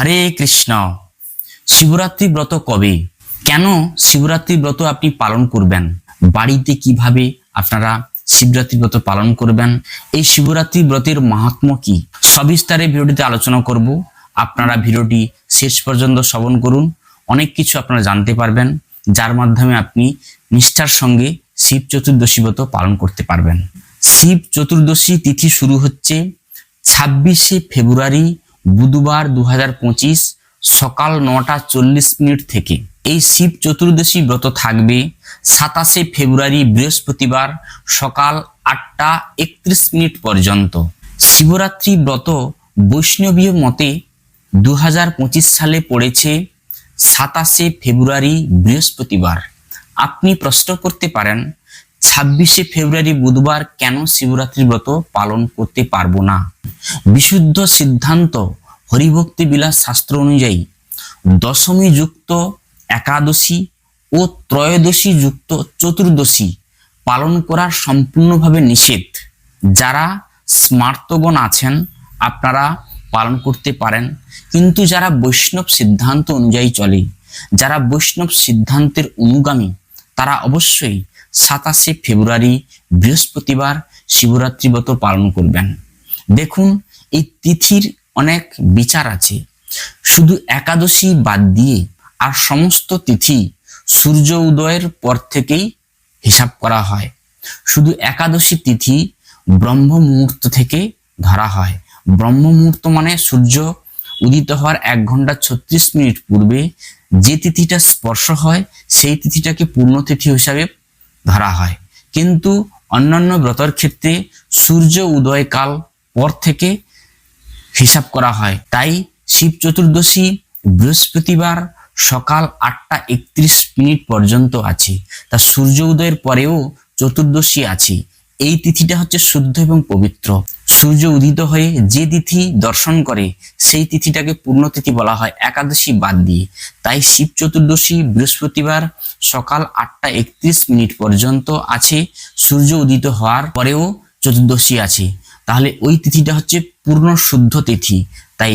হরে কৃষ্ণ। শিবরাত্রি ব্রত কবে? কেন শিবরাত্রি ব্রত আপনি পালন করবেন? বাড়িতে কীভাবে আপনারা শিবরাত্রি ব্রত পালন করবেন? এই শিবরাত্রি ব্রতের মাহাত্ম্য কি? সবিস্তারে ভিডিওটিতে আলোচনা করব। আপনারা ভিডিওটি শেষ পর্যন্ত শ্রবণ করুন। অনেক কিছু আপনারা জানতে পারবেন, যার মাধ্যমে আপনি নিষ্ঠার সঙ্গে শিব চতুর্দশী ব্রত পালন করতে পারবেন। শিব চতুর্দশী তিথি শুরু হচ্ছে ছাব্বিশে ফেব্রুয়ারি বুধবার দু হাজার পঁচিশ সকাল নটা চল্লিশ মিনিট থেকে। এই শিব চতুর্দশী ব্রত থাকবে সাতাশে ফেব্রুয়ারি বৃহস্পতিবার সকাল আটটা একত্রিশ মিনিট পর্যন্ত। শিবরাত্রি ব্রত বৈষ্ণবীয় মতে দু হাজার পঁচিশ সালে পড়েছে সাতাশে ফেব্রুয়ারি বৃহস্পতিবার। আপনি প্রশ্ন করতে পারেন ছাব্বিশে ফেব্রুয়ারি বুধবার কেন শিবরাত্রি ব্রত পালন করতে পারব না? বিশুদ্ধ সিদ্ধান্ত হরিভক্তি বিলাস শাস্ত্র অনুযায়ী দশমী যুক্ত একাদশী ও ত্রয়োদশী যুক্ত চতুর্দশী পালন করা সম্পূর্ণভাবে নিষেধ। যারা স্মার্তগণ আছেন, আপনারা পালন করতে পারেন। কিন্তু যারা বৈষ্ণব সিদ্ধান্ত অনুযায়ী চলে, যারা বৈষ্ণব সিদ্ধান্তের অনুগামী তারা অবশ্যই সাতাশে ফেব্রুয়ারি বৃহস্পতিবার শিবরাত্রি ব্রত পালন করবেন। দেখুন, এই তিথির অনেক বিচার আছে। শুধু একাদশী বাদ দিয়ে আর সমস্ত তিথি সূর্য উদয়ের পর থেকেই হিসাব করা হয়। শুধু একাদশী তিথি ব্রহ্ম মুহূর্ত থেকে ধরা হয়। ব্রহ্ম মুহূর্ত মানে সূর্য উদিত হওয়ার এক ঘণ্টা ছত্রিশ মিনিট পূর্বে যে তিথিটা স্পর্শ হয়, সেই তিথিটাকে পূর্ণ তিথি হিসাবে ধরা হয়। কিন্তু অন্যান্য ব্রতর ক্ষেত্রে সূর্য উদয়কাল পর থেকে হিসাব করা হয়। তাই শিব চতুর্দশী বৃহস্পতিবার সকাল আটটা একত্রিশ মিনিট পর্যন্ত আছে। তা সূর্য উদয়ের পরেও চতুর্দশী আছে। এই তিথিটা হচ্ছে শুদ্ধ এবং পবিত্র। সূর্য উদিত হয়ে যে তিথি দর্শন করে, সেই তিথিটাকে পূর্ণ তিথি বলা হয় একাদশী বাদ দিয়ে। তাই শিব চতুর্দশী বৃহস্পতিবার সকাল আটটা একত্রিশ মিনিট পর্যন্ত আছে, সূর্য উদিত হওয়ার পরেও চতুর্দশী আছে। তাহলে ওই তিথিটা হচ্ছে পূর্ণ শুদ্ধ তিথি। তাই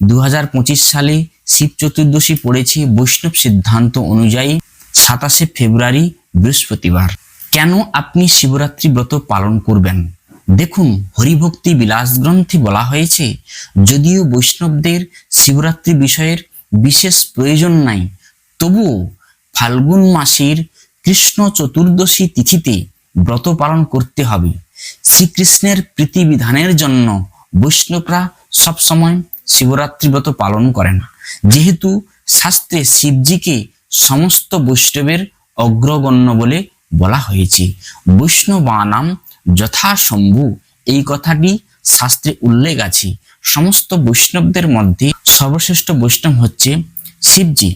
দু হাজার পঁচিশ সালে শিব চতুর্দশী পড়েছে বৈষ্ণব সিদ্ধান্ত অনুযায়ী সাতাশে ফেব্রুয়ারি বৃহস্পতিবার। কেন আপনি শিবরাত্রি ব্রত পালন করবেন? দেখুন, হরিভক্তি বিলাস গ্রন্থে বলা হয়েছে, যদিও বৈষ্ণবদের শিবরাত্রি বিষয়ের বিশেষ প্রয়োজন নাই, তবুও ফাল্গুন মাসের কৃষ্ণ চতুর্দশী তিথিতে ব্রত পালন করতে হবে। শ্রীকৃষ্ণের প্রীতিবিধানের জন্য বৈষ্ণবরা সবসময় শিবরাত্রি ব্রত পালন করেন। যেহেতু শাস্ত্রে শিবজিকে সমস্ত বৈষ্ণবের অগ্রগণ্য বলে বলা হয়েছে। বৈষ্ণবানাম যথাশম্ভু এই কথাটি শাস্ত্রে উল্লেখ আছে। সমস্ত বৈষ্ণবদের মধ্যে সর্বশ্রেষ্ঠ বৈষ্ণব হচ্ছে শিবজি।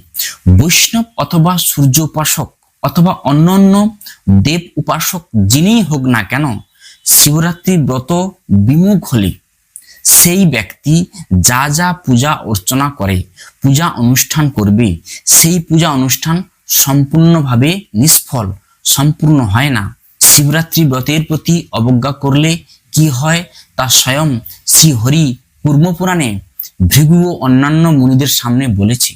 বৈষ্ণব অথবা সূর্য উপাসক অথবা অন্যান্য দেব উপাসক যিনিই হোক না কেন শিবরাত্রি ব্রত বিমুখ হলে সেই ব্যক্তি যা যা পূজা অর্চনা করে, পূজা অনুষ্ঠান করবে, সেই পূজা অনুষ্ঠান সম্পূর্ণভাবে নিষ্ফল। সম্পূর্ণ হয় না। শিবরাত্রি ব্রতের প্রতি অবজ্ঞা করলে কি হয়? তা স্বয়ং শ্রী হরি পূর্বপুরাণে ভৃগু ও অন্যান্য মুনিদের সামনে বলেছে,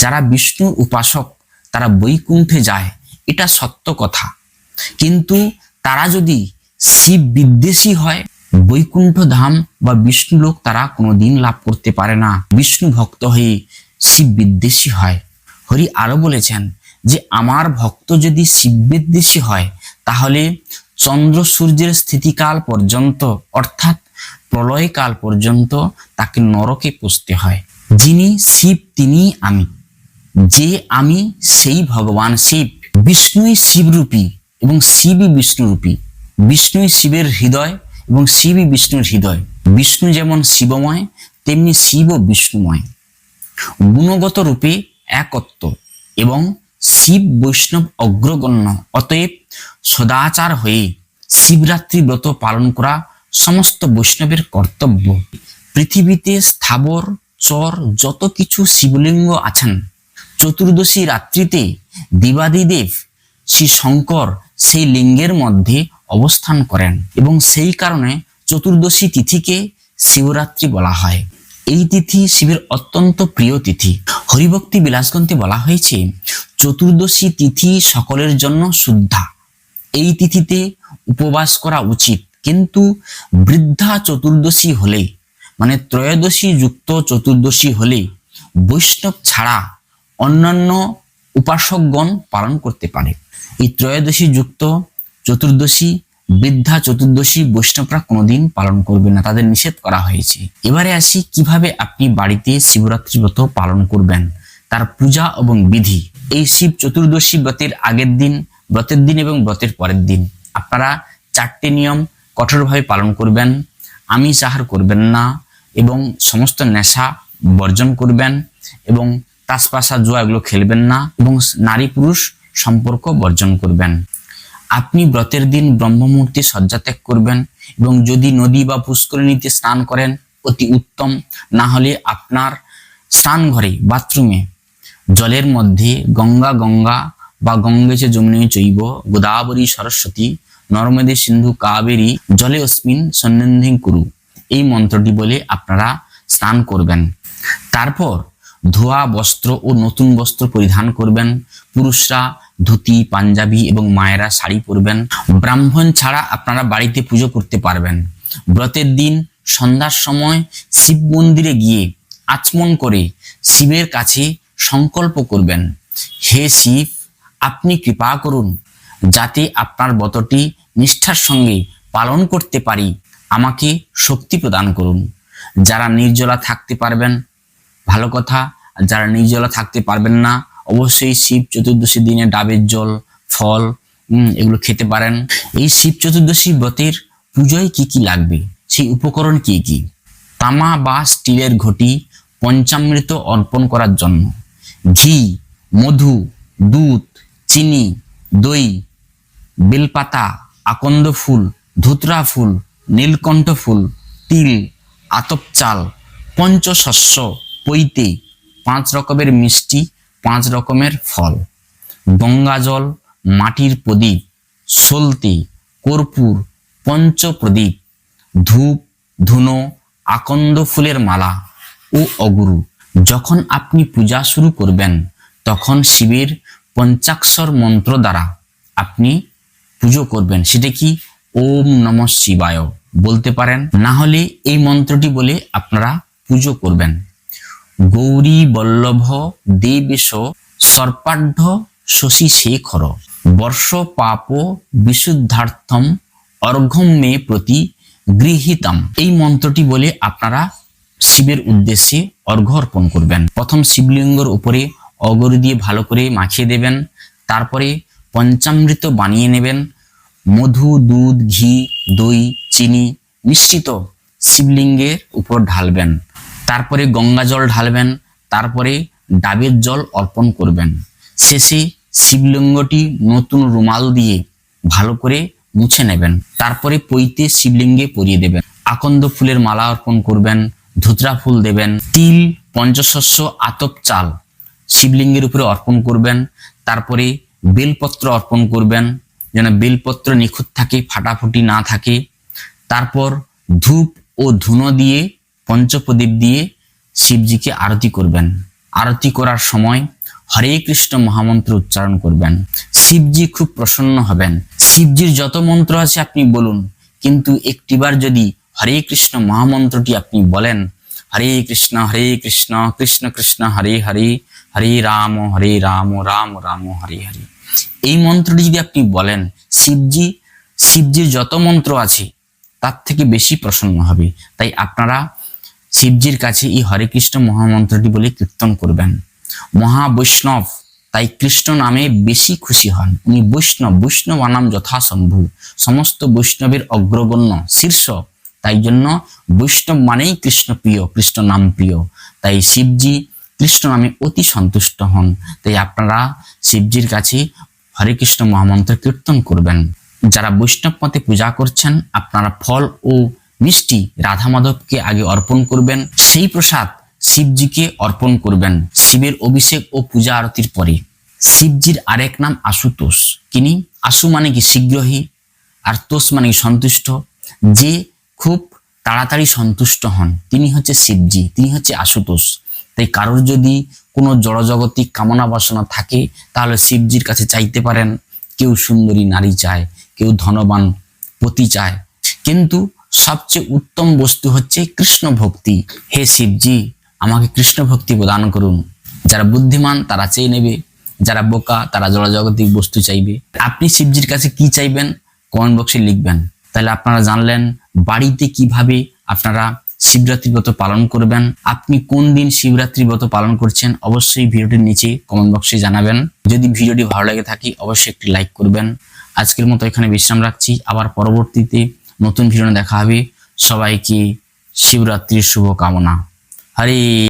যারা বিষ্ণুর উপাসক, তারা বৈকুণ্ঠে যায়। এটা সত্য কথা। কিন্তু তারা যদি শিব বিদ্বেষী হয়, বৈকুণ্ঠ ধাম বা বিষ্ণু লোক তারা কোনোদিন লাভ করতে পারে না। বিষ্ণু ভক্ত হয়ে শিব বিদ্বেষী হয়। হরি আরও বলেছেন যে আমার ভক্ত যদি শিব বিদ্বেষী হয়, তাহলে চন্দ্র সূর্যের স্থিতিকাল পর্যন্ত, অর্থাৎ প্রলয়কাল পর্যন্ত তাকে নরকে পুষতে হয়। যিনি শিব তিনি আমি। যে আমি, সেই ভগবান শিব। বিষ্ণুই শিবরূপী এবং শিবই বিষ্ণুরূপী। বিষ্ণুই শিবের হৃদয় এবং শিবই বিষ্ণুর হৃদয়। বিষ্ণু যেমন শিবময়, তেমনি শিবও বিষ্ণুময়। গুণগত রূপে একত্ব এবং শিব বৈষ্ণব অগ্রগণ্য। অতএব সদাচার হয়ে শিবরাত্রি ব্রত পালন করা সমস্ত বৈষ্ণবের কর্তব্য। পৃথিবীতে স্থাবর, চর যত কিছু শিবলিঙ্গ আছেন, চতুর্দশী রাত্রিতে দিবাদিদেব শ্রী শঙ্কর সেই লিঙ্গের মধ্যে অবস্থান করেন এবং সেই কারণে চতুর্দশী তিথিকে শিবরাত্রি বলা হয়। এই তিথি শিবের অত্যন্ত প্রিয় তিথি। হরিভক্তি বিলাসগ্রন্থে বলা হয়েছে চতুর্দশী তিথি সকলের জন্য শুদ্ধা। এই তিথিতে উপবাস করা উচিত। কিন্তু বৃদ্ধা চতুর্দশী হলে মানে ত্রয়োদশী যুক্ত চতুর্দশী হলে, বৈষ্ণব ছাড়া অন্যান্য উপাসকগণ পালন করতে পারে। এই ত্রয়োদশী যুক্ত চতুর্দশী, বৃদ্ধা চতুর্দশী বৈষ্ণবরা কোনোদিন পালন করবে না। তাদের নিষেধ করা হয়েছে। এবারে আসি কীভাবে আপনি বাড়িতে শিবরাত্রি ব্রত পালন করবেন, তার পূজা এবং বিধি। এই শিব চতুর্দশী ব্রতের আগের দিন, ব্রতের দিন এবং ব্রতের পরের দিন। আপনারা চারটি নিয়ম কঠোরভাবে পালন করবেন, আমিষ আহার করবেন না এবং সমস্ত নেশা বর্জন করবেন এবং তাসপাসা জুয়া এগুলো খেলবেন না এবং নারী পুরুষ সম্পর্ক বর্জন করবেন। আপনি ব্রতের দিন ব্রহ্মমূর্তি শয্যা ত্যাগ করবেন এবং যদি নদী বা পুষ্করিণীতে স্নান করেন, অতি উত্তম। না হলে আপনার স্নান ঘরে বাথরুমে জলের মধ্যে গঙ্গা গঙ্গা বা গঙ্গে চে যমুনে চৈব, গোদাবরী সরস্বতী, নর্মদে সিন্ধু কাবেরী, জলে অস্মিন সন্নিধিং কুরু। এই মন্ত্রটি বলে আপনারা স্নান করবেন। তারপর ধোয়া, বস্ত্র ও নতুন বস্ত্র পরিধান করবেন। পুরুষরা ধুতি, পাঞ্জাবি এবং মায়েরা শাড়ি পরবেন। ব্রাহ্মণ ছাড়া আপনারা বাড়িতে পুজো করতে পারবেন। ব্রতের দিন, সন্ধ্যার সময় শিব মন্দিরে গিয়ে আচমন করে শিবের কাছে সংকল্প করবেন। হে শিব, আপনি কৃপা করুন যাতে আপনার ব্রতটি নিষ্ঠার সঙ্গে পালন করতে পারি। আমাকে শক্তি প্রদান করুন। যারা নির্জলা থাকতে পারবেন, ভালো কথা, যারা নির্জলা থাকতে পারবেন না, অবশ্যই শিব চতুর্দশী দিনে ডাবের জল, ফল এগুলো খেতে পারেন। এই শিব চতুর্দশী ব্রতের পুজোয় কি কি লাগবে? সেই উপকরণ কি কি? তামা বা স্টিলের ঘটি পঞ্চামৃত অর্পণ করার জন্য। ঘি, মধু, দুধ, চিনি, দই, বেলপাতা, আকন্দ ফুল, ধুতরা ফুল, নীলকণ্ঠ ফুল, তিল, আতপ চাল, পঞ্চশস্য, পৈতে, পাঁচ রকমের মিষ্টি, পাঁচ রকমের ফল গঙ্গাজল মাটির প্রদীপ, সলতে, কর্পূর, পঞ্চপ্রদীপ, ধূপ, ধুনো, আকন্দ ফুলের মালা ও অগুরু। যখন আপনি পূজা শুরু করবেন, তখন শিবের পঞ্চাক্ষর মন্ত্র দ্বারা আপনি পুজো করবেন। সেটা কি? ওম নম শিবায়। বলতে পারেন, না হলে এই মন্ত্রটি বলে আপনারা পুজো করবেন। গৌরী বল্লভ দেবেশ সর্পাঢ্য শশী শেখর। বর্ষ পাপ বিশুদ্ধার্থম অর্ঘম মে প্রতি গৃহীতাম। এই মন্ত্রটি বলে আপনারা শিবের উদ্দেশ্যে অর্ঘ্য অর্পণ করবেন। প্রথম শিবলিঙ্গর উপরে অগরু দিয়ে ভালো করে মাখিয়ে দেবেন। তারপরে পঞ্চামৃত বানিয়ে নেবেন। মধু, দুধ, ঘি, দই, চিনি মিশ্রিত শিবলিঙ্গের উপর ঢালবেন। তারপরে গঙ্গা জল ঢালবেন। তারপরে ডাবের জল অর্পণ করবেন। শেষে শিবলিঙ্গটি নতুন রুমাল দিয়ে ভালো করে মুছে নেবেন। তারপরে পৈতে শিবলিঙ্গে পরিয়ে দেবেন। আকন্দ ফুলের মালা অর্পণ করবেন। ধুতরা ফুল দেবেন, তিল, পঞ্চশস্য, আতপ চাল শিবলিঙ্গের উপরে অর্পণ করবেন, তারপরে বেলপত্র অর্পণ করবেন, যেন বেলপত্র নিখুঁত থাকে, ফাটাফুটি না থাকে। তারপর ধূপ ও ধুনো দিয়ে, পঞ্চপ্রদীপ দিয়ে শিবজিকে আরতি করবেন। আরতি করার সময় হরে কৃষ্ণ মহামন্ত্র উচ্চারণ করবেন। শিবজি খুব প্রসন্ন হবেন। শিবজির যত মন্ত্র আছে আপনি বলুন, কিন্তু একটিবার যদি হরে কৃষ্ণ মহামন্ত্রটি আপনি বলেন। হরে কৃষ্ণ হরে কৃষ্ণ কৃষ্ণ কৃষ্ণ, হরে হরে হরে রাম হরে রাম রাম রাম, হরে হরে। এই মন্ত্রটি যদি আপনি বলেন, শিবজি, শিবজির যত মন্ত্র আছে, তার থেকে বেশি প্রসন্ন হবে। তাই আপনারা শিবজির কাছে এই হরে কৃষ্ণ মহামন্ত্রটি বলে কীর্তন করবেন। মহা বৈষ্ণব তাই কৃষ্ণ নামে বেশি খুশি হন। উনি বৈষ্ণব বৈষ্ণব নাম যথাসম্ভব। সমস্ত বৈষ্ণবের অগ্রগণ্য শীর্ষ তাই জন্য বৈষ্ণব মানেই কৃষ্ণ প্রিয়, কৃষ্ণ নাম প্রিয়। তাই শিবজি কৃষ্ণ নামে অতি সন্তুষ্ট হন। তাই আপনারা শিবজির কাছে হরে কৃষ্ণ মহামন্ত্র কীর্তন করবেন। যারা বৈষ্ণব মতে পূজা করছেন, আপনারা ফল ও মিষ্টি রাধা মাধবকে আগে অর্পণ করবেন। সেই প্রসাদ শিবজিকে অর্পণ করবেন শিবের অভিষেক ও পূজা আরতির পরে। শিবজির আরেক নাম আশুতোষ। তিনি আশু মানে কি শীঘ্রই, আর তোষ মানে সন্তুষ্ট। যে খুব তাড়াতাড়ি সন্তুষ্ট হন। তিনি হচ্ছে শিবজি, তিনি হচ্ছে আশুতোষ। তাই কারোর যদি কোনো জড়জগতিক কামনা বাসনা থাকে, তাহলে শিবজির কাছে চাইতে পারেন, কেউ সুন্দরী নারী চায়, কেউ ধনবান পতি চায়। কিন্তু সবচেয়ে উত্তম বস্তু হচ্ছে কৃষ্ণ ভক্তি। হে শিবজি, আমাকে কৃষ্ণ ভক্তি প্রদান করুন। যারা বুদ্ধিমান, তারা চেয়ে নেবে। যারা বোকা, তারা জড়জাগতিক বস্তু চাইবে। আপনি শিবজির কাছে কি চাইবেন? কমেন্ট বক্সে লিখবেন। তাহলে আপনারা জানলেন বাড়িতে কীভাবে আপনারা শিবরাত্রি ব্রত পালন করবেন। আপনি কোন দিন শিবরাত্রি ব্রত পালন করছেন অবশ্যই ভিডিওটির নিচে কমেন্ট বক্সে জানাবেন। যদি ভিডিওটি ভালো লাগে থাকে অবশ্যই একটি লাইক করবেন। আজকের মতো এখানে বিশ্রাম রাখছি। আবার পরবর্তীতে নতুন ভিডিও দেখা হবে। সবাইকে শিবরাত্রির শুভকামনা। হরে